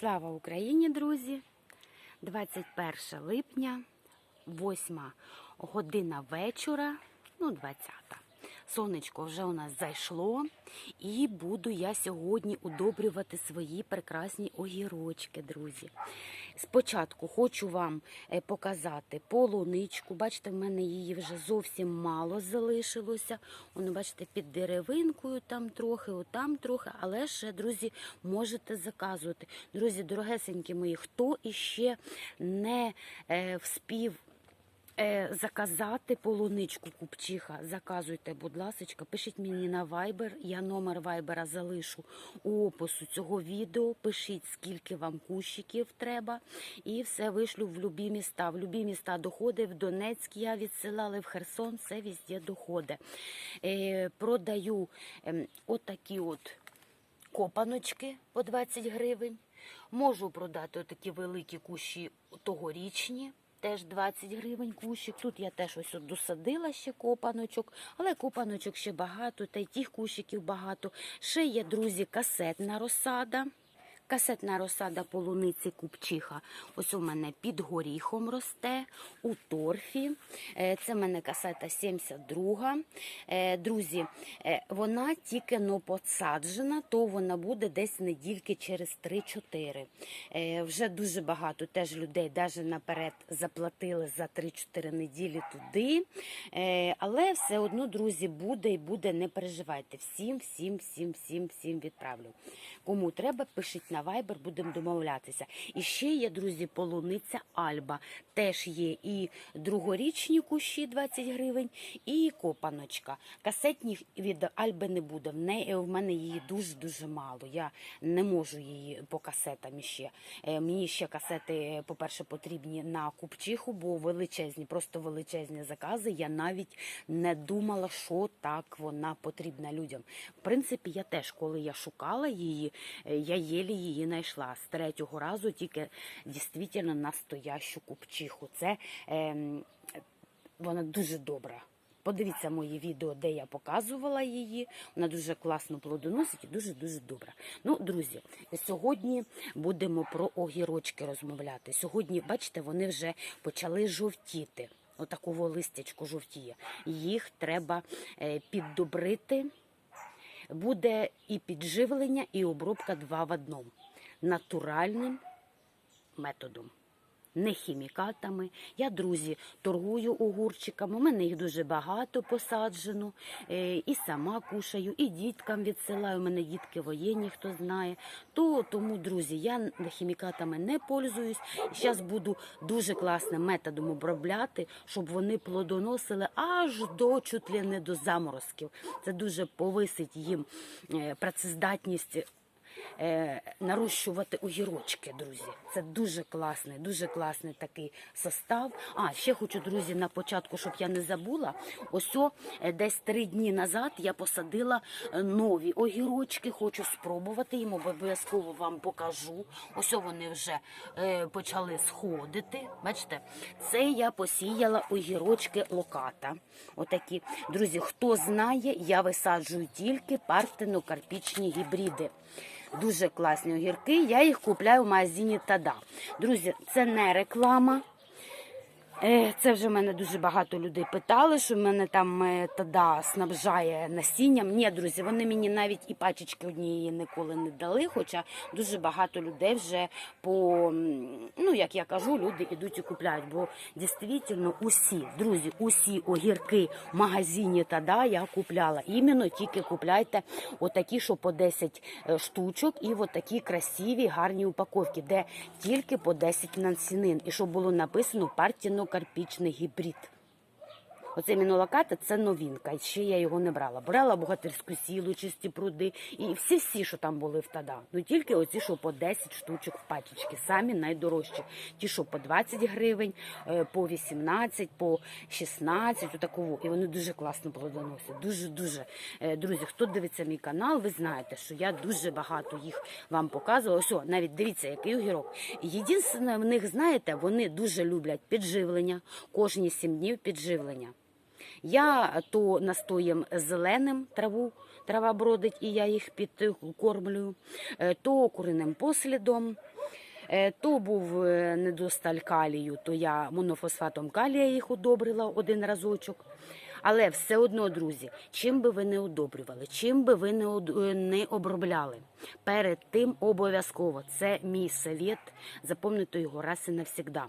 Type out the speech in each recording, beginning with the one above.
Слава Україні, друзі! 21 липня, 8 година вечора, ну 20. Сонечко вже у нас зайшло, і буду я сьогодні удобрювати свої прекрасні огірочки, друзі. Спочатку хочу вам е, показати полуничку. Бачите, в мене її вже зовсім мало залишилося. Воно, бачите, під деревинкою там трохи, отам трохи, але ще, друзі, можете заказувати. Друзі, дорогесенькі мої, хто іще не е, вспів заказати полуничку купчиха, заказуйте, будь ласка, пишіть мені на Viber, я номер Viber залишу у опису цього відео. Пишіть, скільки вам кущиків треба, і все вишлю в любі міста. В любі міста доходить, в Донецьк я відсилала, в Херсон, все везде доходить. Е, продаю ем, отакі от копаночки по 20 гривень. Можу продати отакі великі кущі тогорічні. Теж 20 гривень кущик. Тут я теж ось досадила ще копаночок, але копаночок ще багато, та й тих кущиків багато. Ще є, друзі, касетна розсада. Касетна розсада полуниці купчиха. Ось у мене під горіхом росте, у торфі. Е, Це в мене касета 72. Е, Друзі, е, вона тільки но посаджена, то вона буде десь недільки через 3-4. Е, Вже дуже багато теж людей навіть наперед заплатили за 3-4 неділі туди. Але все одно, друзі, буде і буде, не переживайте. Всім, всім, всім, всім, всім відправлю. Кому треба, пишіть на Viber, будемо домовлятися. І ще є, друзі, полуниця Альба. Теж є і другорічні кущі 20 гривень, і копаночка. Касетні від Альби не буде. В неї в мене її дуже дуже мало. Я не можу її по касетам іще. Е, Мені ще касети, по-перше, потрібні на купчиху, бо величезні, просто величезні закази. Я навіть не думала, що так вона потрібна людям. В принципі, я теж, коли я шукала її, е, я єлі її знайшла. З третього разу тільки дійсно настоящу купчиху. Це ем, вона дуже добра. Подивіться мої відео, де я показувала її. Вона дуже класно плодоносить і дуже-дуже добра. Ну, друзі, сьогодні будемо про огірочки розмовляти. Сьогодні, бачите, вони вже почали жовтіти. Отаково листячко жовтіє. Їх треба е, піддобрити. Буде і підживлення, і обробка два в одному. Натуральним методом. Не хімікатами. Я, друзі, торгую огурчиками. У мене їх дуже багато посаджено. Е, І сама кушаю, і діткам відсилаю. У мене дітки воєнні, хто знає. То тому, друзі, я хімікатами не пользуюсь. Зараз буду дуже класним методом обробляти, щоб вони плодоносили аж до чуть ли не до заморозків. Це дуже повисить їм е, працездатність нарощувати огірочки, друзі. Це дуже класний, дуже класний такий состав. А ще хочу, друзі, на початку, щоб я не забула. Ось е, десь три дні назад я посадила е, нові огірочки. Хочу спробувати їм, обов'язково вам покажу. Ось вони вже е, почали сходити. Бачите, це я посіяла огірочки локата. Отакі. Друзі, хто знає, я висаджую тільки партено-карпічні гібриди. Дуже класні огірки. Я їх купляю в магазині Тада. Друзі, це не реклама. Е, Це вже мене дуже багато людей питали, що в мене там е, Тада снабжає насінням. Ні, друзі, вони мені навіть і пачечки однієї ніколи не дали. Хоча дуже багато людей вже по ну як я кажу, люди йдуть і купляють. Бо дійсно усі, друзі, усі огірки в магазині Тада я купляла. Іменно тільки купляйте отакі, що по 10 штучок, і отакі красиві, гарні упаковки, де тільки по 10 насінин. І щоб було написано партіно-карпічний гібрид. Оце мінолоката це новинка. І ще я його не брала. Брала богатирську сілу, чисті пруди і всі всі, що там були в тада. Ну тільки оці, що по 10 штучок в пачечки, самі найдорожчі. Ті, що по 20 гривень, е, по 18, по 16, отаково. І вони дуже класно плодоносять. Дуже дуже Е, друзі. Хто дивиться мій канал, ви знаєте, що я дуже багато їх вам показувала. Ось, навіть дивіться, який огірок. Єдине в них, знаєте, вони дуже люблять підживлення. Кожні 7 днів підживлення. Я то настоєм зеленим траву, трава бродить, і я їх підкормлюю, е, то куриним послідом. Е, То був е, недосталь калію, то я монофосфатом калія їх удобрила один разочок. Але все одно, друзі, чим би ви не удобрювали, чим би ви не, обробляли, перед тим обов'язково це мій совет, запам'ятайте його раз і навсігда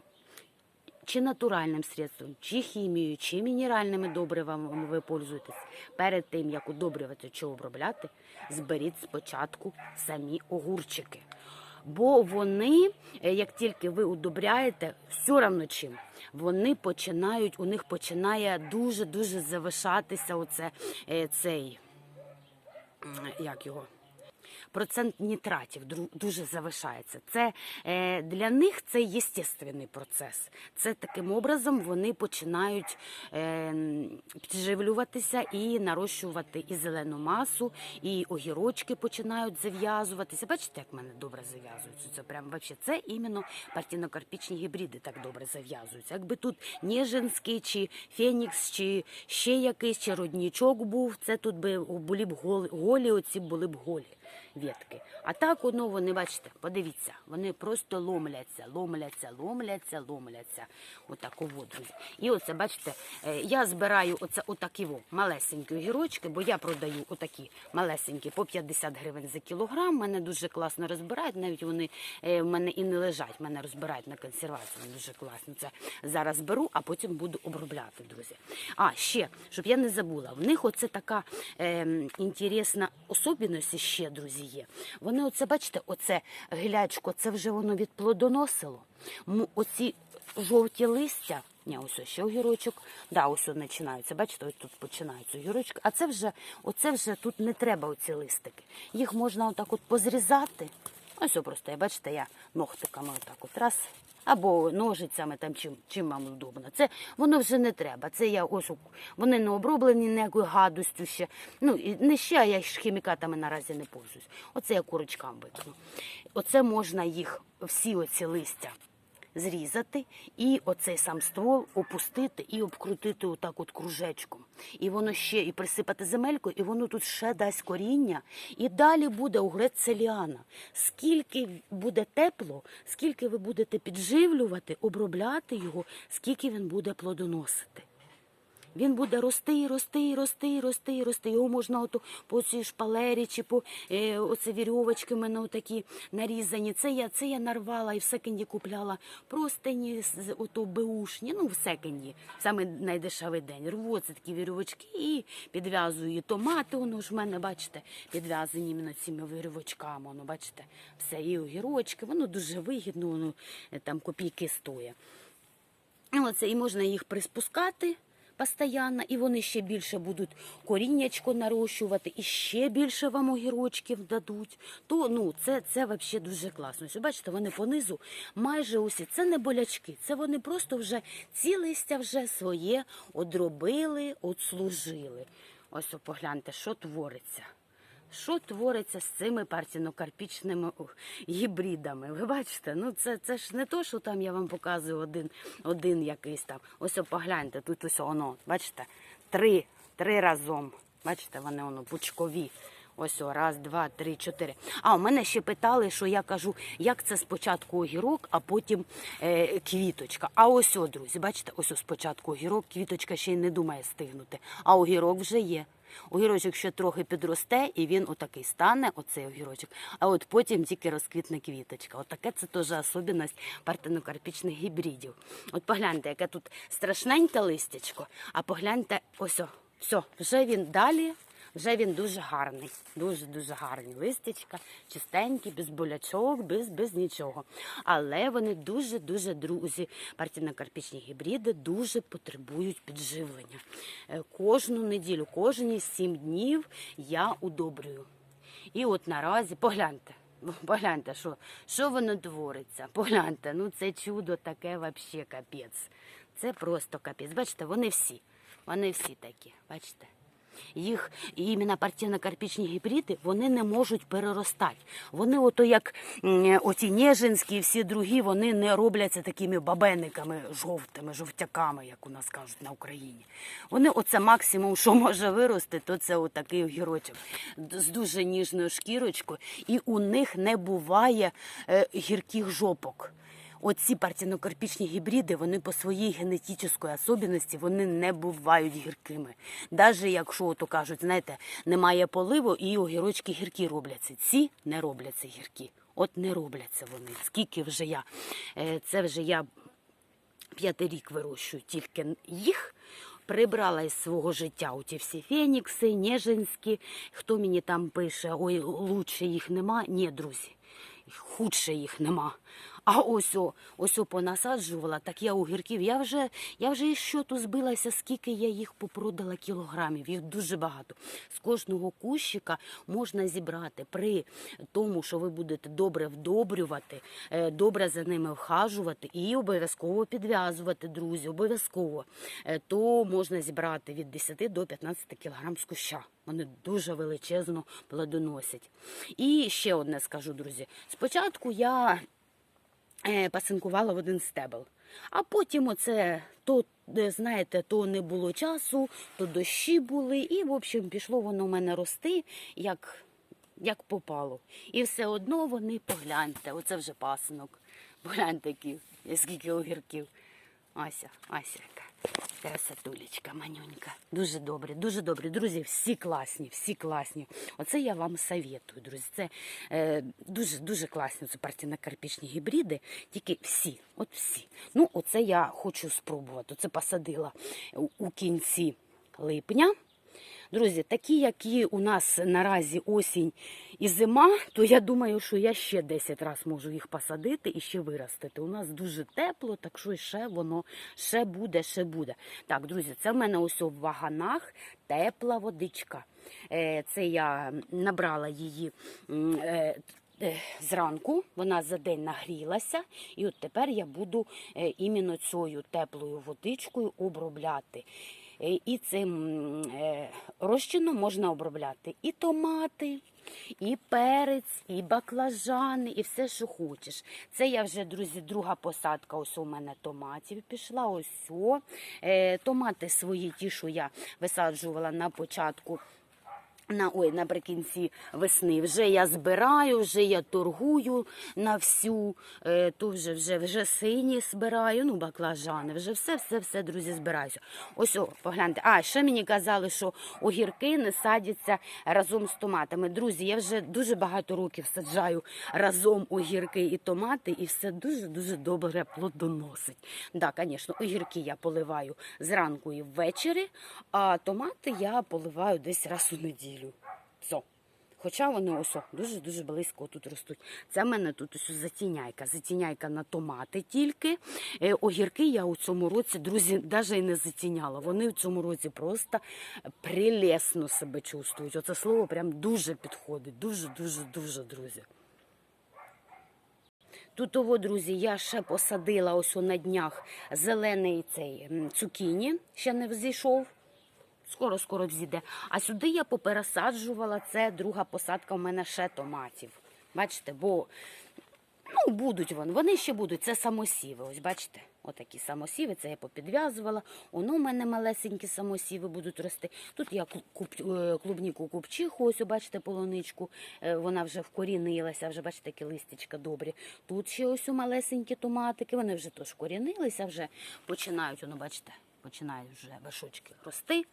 чи натуральним средством, чи хімією, чи мінеральними добривами ви пользуєтесь. Перед тим, як удобрювати чи обробляти, зберіть спочатку самі огурчики. Бо вони, е, як тільки ви удобряєте, все равно чим, вони починають, у них починає дуже-дуже завишатися оце, е, цей, як його, процент нітратів дуже завишається. Це е, для них це єстественний процес. Це таким образом вони починають е, підживлюватися і нарощувати і зелену масу, і огірочки починають зав'язуватися. Бачите, як мене добре зав'язуються. Це прям вообще це іменно партінокарпічні гібриди так добре зав'язуються. Якби тут Ніжинський, чи Фенікс, чи ще якийсь, чи роднічок був, це тут би були б голі, голі оці були б голі ветки. А так воно вони, бачите, подивіться, вони просто ломляться, ломляться, ломляться, ломляться. Отак, от, друзі. І оце, бачите, е, я збираю оце отакі малесенькі огірочки, бо я продаю отакі малесенькі по 50 гривень за кілограм. Мене дуже класно розбирають, навіть вони е, в мене і не лежать, мене розбирають на консервацію. Дуже класно. Це зараз беру, а потім буду обробляти, друзі. А ще, щоб я не забула, в них оце така е, інтересна особливість ще, друзі, є. Вони оце, бачите, оце гілячко, це вже воно відплодоносило. Оці жовті листя. Ні, ось ще огірочок. Да, ось от починаються. Бачите, ось тут починаються огірочки. А це вже, оце вже тут не треба оці листики. Їх можна отак от позрізати. Ось просто, бачите, я ногтиками отак от раз. Або ножицями, там чим, чим вам удобно. Це воно вже не треба. Це я ось вони не оброблені ніякою гадостю ще. Ну і не ще, я ж хімікатами наразі не пользуюсь. Оце я курочкам викину. Оце можна їх всі оці листя зрізати і оцей сам ствол опустити і обкрутити отак от кружечком. І воно ще і присипати земелькою, і воно тут ще дасть коріння. І далі буде огурець селіана. Скільки буде тепло, скільки ви будете підживлювати, обробляти його, скільки він буде плодоносити. Він буде рости, рости, рости, рости, рости. Його можна ото по цій шпалері чи по е, оце вірьовочки мене отакі нарізані. Це я, це я нарвала і в секенді купляла простині з ото беушні, ну в секенді, саме найдешевий день. Рву це такі вірьовочки і підв'язую томати. Воно ж в мене, бачите, підв'язані іменно цими вірьовочками. Воно, бачите, все, і огірочки. Воно дуже вигідно, воно е, там копійки стоїть. Оце, і можна їх приспускати постійно, і вони ще більше будуть коріннячко нарощувати, і ще більше вам огірочків дадуть. То ну, це, це взагалі дуже класно. Ось, бачите, вони понизу майже усі. Це не болячки, це вони просто вже ці листя вже своє одробили, отслужили. Ось погляньте, що твориться. Що твориться з цими партінокарпічними о, гібридами? Ви бачите, ну це, це ж не то, що там я вам показую один, один якийсь там. Ось погляньте, тут ось воно, бачите, три, три разом. Бачите, вони воно пучкові. Ось о, раз, два, три, чотири. А у мене ще питали, що я кажу, як це спочатку огірок, а потім е, квіточка. А ось о, друзі, бачите, ось о, спочатку огірок, квіточка ще й не думає стигнути. А огірок вже є. Огірочок ще трохи підросте, і він отакий стане, оцей огірочок, а от потім тільки розквітне квіточка. Отаке це теж особливість партенокарпічних гібридів. От погляньте, яке тут страшненьке листячко, а погляньте, ось, о, все, вже він далі. Вже він дуже гарний, дуже-дуже гарний. Листячка, чистенькі, без болячок, без, без нічого. Але вони дуже-дуже друзі. Партійно-карпічні гібриди дуже потребують підживлення. Е, Кожну неділю, кожні сім днів я удобрюю. І от наразі погляньте. Погляньте, що, що воно твориться. Погляньте, ну це чудо таке взагалі капець. Це просто капець. Бачите, вони всі. Вони всі такі, бачите. Їх іменно партійно-карпічні гібриди, вони не можуть переростати. Вони, ото як оці Нежинські всі другі, вони не робляться такими бабениками жовтими, жовтяками, як у нас кажуть на Україні. Вони оце максимум, що може вирости, то це отакий огірочок з дуже ніжною шкірочкою, і у них не буває е, гірких жопок. Оці партінокарпічні гібриди, вони по своїй генетичній особливості вони не бувають гіркими. Навіть якщо, то кажуть, знаєте, немає поливу і огірочки гіркі робляться. Ці не робляться гіркі. От не робляться вони. Скільки вже я, е, це вже я п'ятий рік вирощую тільки їх. Прибрала із свого життя оті всі фенікси, нежинські. Хто мені там пише, ой, лучше їх нема. Ні, друзі, худше їх нема. А ось ось понасаджувала, так я огірків. Я вже, я вже із щоту збилася, скільки я їх попродала кілограмів. Їх дуже багато. З кожного кущика можна зібрати при тому, що ви будете добре вдобрювати, е, добре за ними вхажувати і обов'язково підв'язувати, друзі, обов'язково. Е, То можна зібрати від 10 до 15 кілограм з куща. Вони дуже величезно плодоносять. І ще одне скажу, друзі. Спочатку я пасинкувала в один стебел. А потім оце то, е, знаєте, то не було часу, то дощі були, і, в общем, пішло воно в мене рости, як, як попало. І все одно вони погляньте, оце вже пасинок. Погляньте, скільки огірків. Ася, Ася, яка красотулечка, манюнька. Дуже добре, дуже добре. Друзі, всі класні, всі класні. Оце я вам советую, друзі. Це е, дуже дуже класні це партійно-карпічні гібриди, тільки всі, от всі. Ну, оце я хочу спробувати. Оце посадила у кінці липня. Друзі, такі, які у нас наразі осінь і зима, то я думаю, що я ще 10 разів можу їх посадити і ще виростити. У нас дуже тепло, так що ще воно ще буде, ще буде. Так, друзі, це в мене ось у ваганах тепла водичка. Е, Це я набрала її. е, е, Зранку вона за день нагрілася, і от тепер я буду іменно цією теплою водичкою обробляти. Е, І цим е, розчином можна обробляти і томати, і перець, і баклажани, і все, що хочеш. Це я вже, друзі, друга посадка. Ось у мене томатів пішла. Ось о. Е, Томати свої, ті, що я висаджувала на початку. На ой, наприкінці весни вже я збираю, вже я торгую на всю, е, то вже вже вже сині збираю, ну баклажани, вже все, все, все, друзі, збираюся. Ось о, погляньте. А ще мені казали, що огірки не садяться разом з томатами. Друзі, я вже дуже багато років саджаю разом огірки і томати, і все дуже дуже добре плодоносить. Да, звісно, огірки я поливаю зранку і ввечері, а томати я поливаю десь раз у неділю. Все. Хоча вони ось дуже-дуже близько тут ростуть. Це в мене тут ось затіняйка. Затіняйка на томати тільки. Е, огірки я у цьому році, друзі, навіть і не затіняла. Вони в цьому році просто прелесно себе чувствують. Оце слово прям дуже підходить. Дуже-дуже, дуже, друзі. Тут того, друзі, я ще посадила ось на днях зелений цей цукіні, ще не взійшов. Скоро, скоро взійде. А сюди я попересаджувала. Це друга посадка в мене ще томатів. Бачите, бо ну, будуть вони. Вони ще будуть. Це самосіви. Ось бачите, отакі самосіви. Це я попідв'язувала. Воно в мене малесенькі самосіви будуть рости. Тут я куп- е, клубніку купчиху, ось бачите, полуничку. Е, Вона вже вкорінилася, вже бачите, які листячка добрі. Тут ще ось у малесенькі томатики. Вони вже теж корінилися, вже починають, воно, бачите. Починають вже вершочки рости.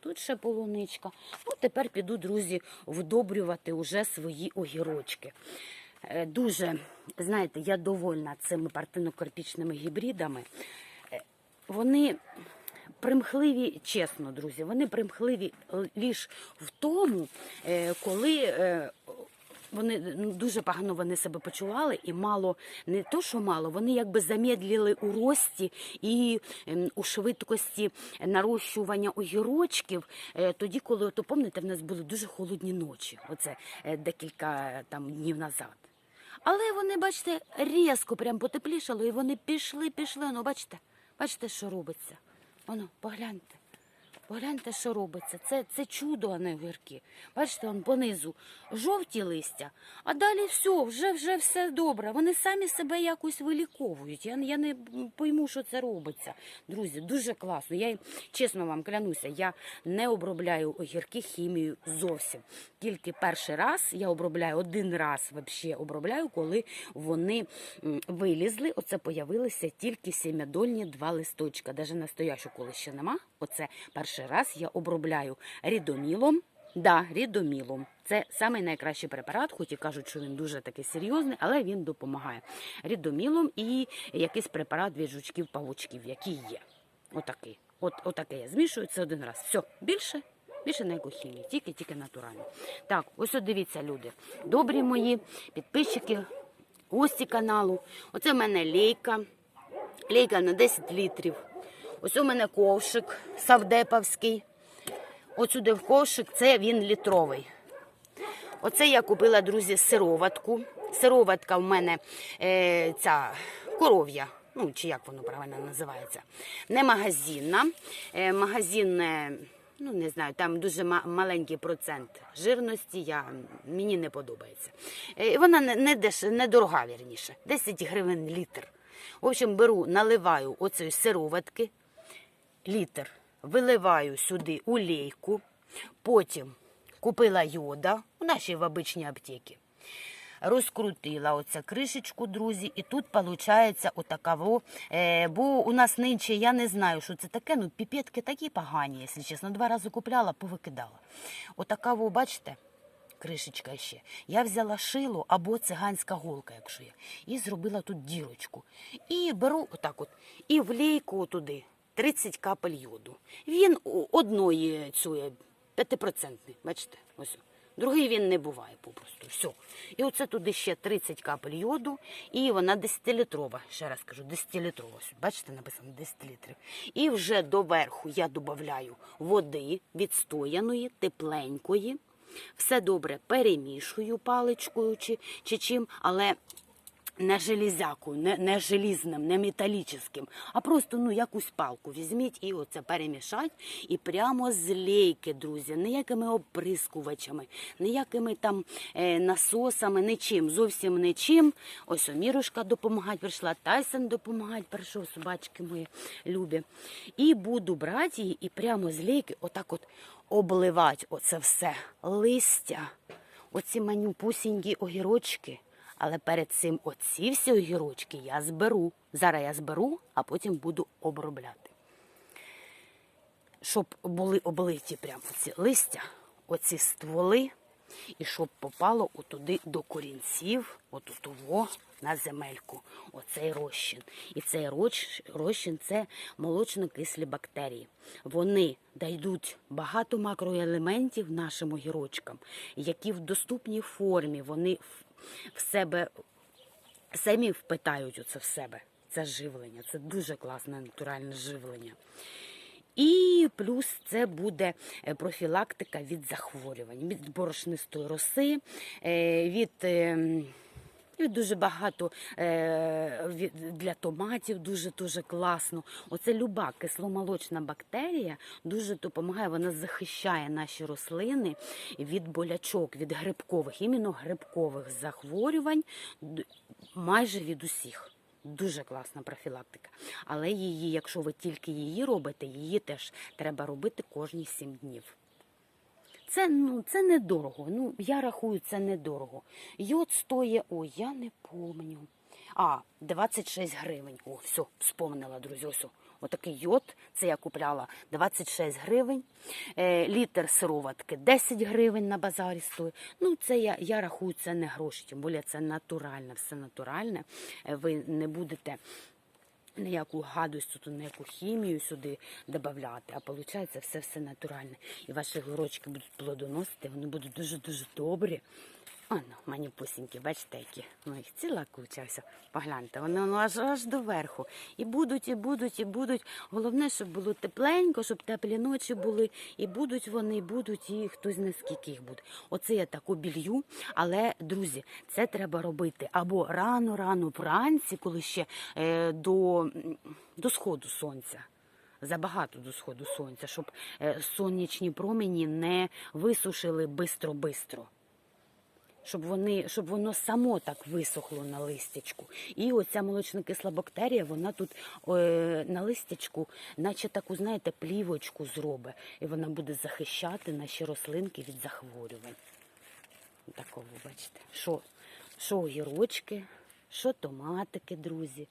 Тут ще полуничка. Ну, тепер піду, друзі, вдобрювати уже свої огірочки. Е, Дуже, знаєте, я довольна цими партинно-карпічними гібридами. Е, Вони примхливі, чесно, друзі, вони примхливі лише в тому, е, коли вони ну, дуже погано вони себе почували, і мало не то, що мало, вони якби замедлили у рості і ем, у швидкості нарощування огірочків. е, Тоді, коли то пам'ятаєте, в нас були дуже холодні ночі. Оце е, декілька там днів назад. Але вони, бачите, різко прям потеплішало, і вони пішли, пішли. Ну, бачите, бачите, що робиться. Воно, погляньте. Погляньте, що робиться. Це, це чудо, а не огірки. Бачите, он понизу жовті листя, а далі все, вже, вже все добре. Вони самі себе якось виліковують. Я, я не пойму, що це робиться. Друзі, дуже класно. Я чесно вам клянуся, я не обробляю огірки хімією зовсім. Тільки перший раз я обробляю один раз вообще обробляю, коли вони вилізли. Оце появилися тільки сім'ядольні два листочка. Даже настоящу, коли ще нема. Оце перший раз я обробляю рідомілом. Да, рідомілом. Це самий найкращий препарат, хоч і кажуть, що він дуже такий серйозний, але він допомагає. Рідомілом і якийсь препарат від жучків-павучків, який є. Отакий. От, отаке я змішую це один раз. Все, більше, більше ніякої хімії, тільки, тільки натурально. Так, ось от дивіться, люди. Добрі мої підписчики, гості каналу. Оце в мене лейка. Лейка на 10 літрів. Ось у мене ковшик савдеповський. Отсюди в ковшик це він літровий. Оце я купила, друзі, сироватку. Сироватка в мене е, ця коров'я. Ну, чи як воно правильно називається. Не магазинна. Е, магазин, е, ну не знаю, там дуже маленький процент жирності, я, мені не подобається. Е, вона не, не, деш, не дорога, вірніше. 10 гривень літр. В общем, беру, наливаю оцеї сироватки, літр, виливаю сюди у лейку, потім купила йода у нашій в обичній аптеці. Розкрутила оця кришечку, друзі, і тут виходить отакаво. Е, бо у нас нинче, я не знаю, що це таке, ну піпетки такі погані, якщо чесно. Два рази купляла, повикидала. Отакаво, бачите, кришечка ще. Я взяла шило або циганська голка, якщо є, і зробила тут дірочку. І беру отак от, і влейку туди 30 капель йоду. Він одної цієї п'ятипроцентний, бачите, ось. Другий він не буває попросту. Все. І оце туди ще 30 капель йоду, і вона 10-літрова. Ще раз кажу, 10-літрова. Бачите, написано 10 літрів. І вже доверху я додаю води відстояної, тепленької. Все добре перемішую паличкою чи, чи чим, але не железякою, не, не желізним, не металічним, а просто ну якусь палку візьміть і оце перемішать. І прямо з лейки, друзі, ніякими оприскувачами, ніякими там е, насосами, нічим, зовсім нічим. Ось Омірушка допомагати прийшла, Тайсон допомагати прийшов, собачки мої любі. І буду брати її і прямо з лейки отак от обливати оце все листя, оці манюпусінькі огірочки. Але перед цим оці всі огірочки я зберу. Зараз я зберу, а потім буду обробляти. Щоб були облиті прямо ці листя, оці стволи, і щоб попало отуди до корінців, отутово на земельку, оцей розчин. І цей розчин це молочно-кислі бактерії. Вони дайдуть багато макроелементів нашим огірочкам, які в доступній формі вони в- себе самі впитають оце в себе. Це живлення, це дуже класне натуральне живлення. І плюс це буде е, профілактика від захворювань, від борошнистої роси, е, від. І дуже багато е, для томатів дуже дуже класно. Оце люба кисломолочна бактерія дуже допомагає. Вона захищає наші рослини від болячок, від грибкових, іменно грибкових захворювань, майже від усіх. Дуже класна профілактика. Але її, якщо ви тільки її робите, її теж треба робити кожні 7 днів. Це, ну, це недорого. Ну, я рахую, це недорого. Йод стоїть, ой, я не помню. А, 26 гривень. О, все, вспомнила, друзі. Отакий йод, це я купляла 26 гривень. Е, літр сироватки 10 гривень на базарі стоїть. Ну, це я, я рахую, це не гроші, тим більше це натуральне, все натуральне. Е, Ви не будете ніяку гадость, тут ніяку хімію сюди додати, а виходить все все натуральне. І ваші горочки будуть плодоносити, вони будуть дуже-дуже добрі. О, ну, мені пусінькі, бачите, які. Ну, їх ціла куча, все. Погляньте, вони ну, аж аж до верху. І будуть, і будуть, і будуть. Головне, щоб було тепленько, щоб теплі ночі були. І будуть вони, і будуть, і хтось не скільки їх буде. Оце я таку білью. Але, друзі, це треба робити або рано-рано вранці, коли ще е, до, до сходу сонця. Забагато до сходу сонця, щоб е, сонячні промені не висушили бистро-бистро. Щоб, вони, щоб воно само так висохло на листячку. І оця молочнокисла бактерія, вона тут е, на листячку, наче таку, знаєте, плівочку зробить. І вона буде захищати наші рослинки від захворювань. Такого, бачите. Що, що огірочки, що томатики, друзі.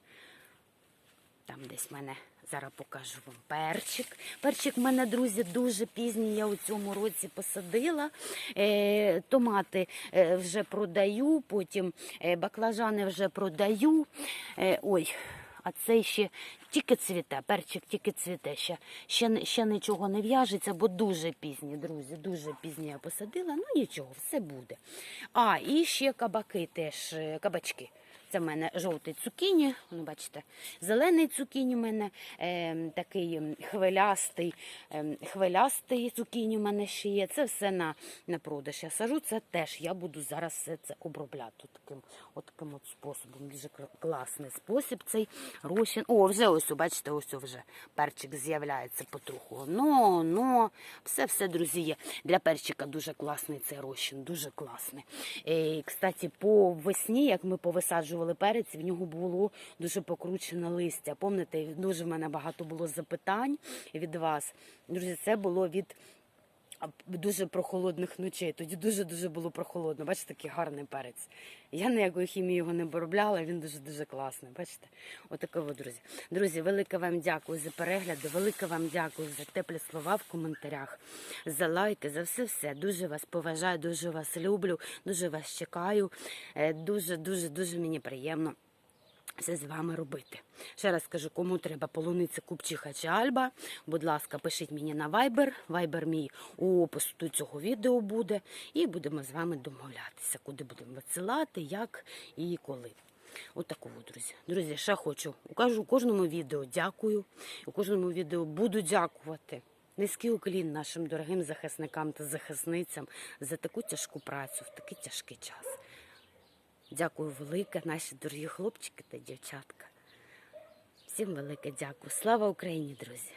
Там десь мене зараз покажу вам перчик. Перчик в мене, друзі, дуже пізній. Я у цьому році посадила. Е, томати е, вже продаю, потім е, баклажани вже продаю. Ой, а цей ще тільки цвіте, перчик тільки цвіте. Ще, ще, ще нічого не в'яжеться, бо дуже пізні, друзі, дуже пізні я посадила. Ну нічого, все буде. А, і ще кабаки теж, кабачки. Це в мене жовтий цукіні, ну бачите, зелений цукіні в мене е, такий хвилястий, е, хвилястий цукіні в мене ще є. Це все на, на продаж. Я сажу, це теж я буду зараз все це обробляти таким, от таким от способом. Дуже класний спосіб цей розчин. О, вже ось, бачите, ось вже перчик з'являється потроху. Ну, ну, все, все, друзі, є. Для перчика дуже класний цей розчин, дуже класний. Е, кстати, по весні, як ми повисаджували перець, в нього було дуже покручене листя. Помните, дуже в мене багато було запитань від вас. Друзі, це було від дуже прохолодних ночей. Тоді дуже-дуже було прохолодно. Бачите, такий гарний перець. Я ніякої хімії його не виробляла, він дуже-дуже класний. Бачите? Отакого, друзі. Друзі, велике вам дякую за перегляди, велике вам дякую за теплі слова в коментарях, за лайки, за все-все. Дуже вас поважаю, дуже вас люблю, дуже вас чекаю. Е, Дуже, дуже, дуже мені приємно все з вами робити. Ще раз скажу, кому треба полуниця купчиха чи альба. Будь ласка, пишіть мені на Viber. Viber мій у опису до цього відео буде. І будемо з вами домовлятися, куди будемо висилати, як і коли. От такого, друзі. Друзі, ще хочу. Кажу, у кожному відео дякую. У кожному відео буду дякувати. Низький уклін нашим дорогим захисникам та захисницям за таку тяжку працю в такий тяжкий час. Дякую велике, наші дорогі хлопчики та дівчатка. Всім велике дякую. Слава Україні, друзі!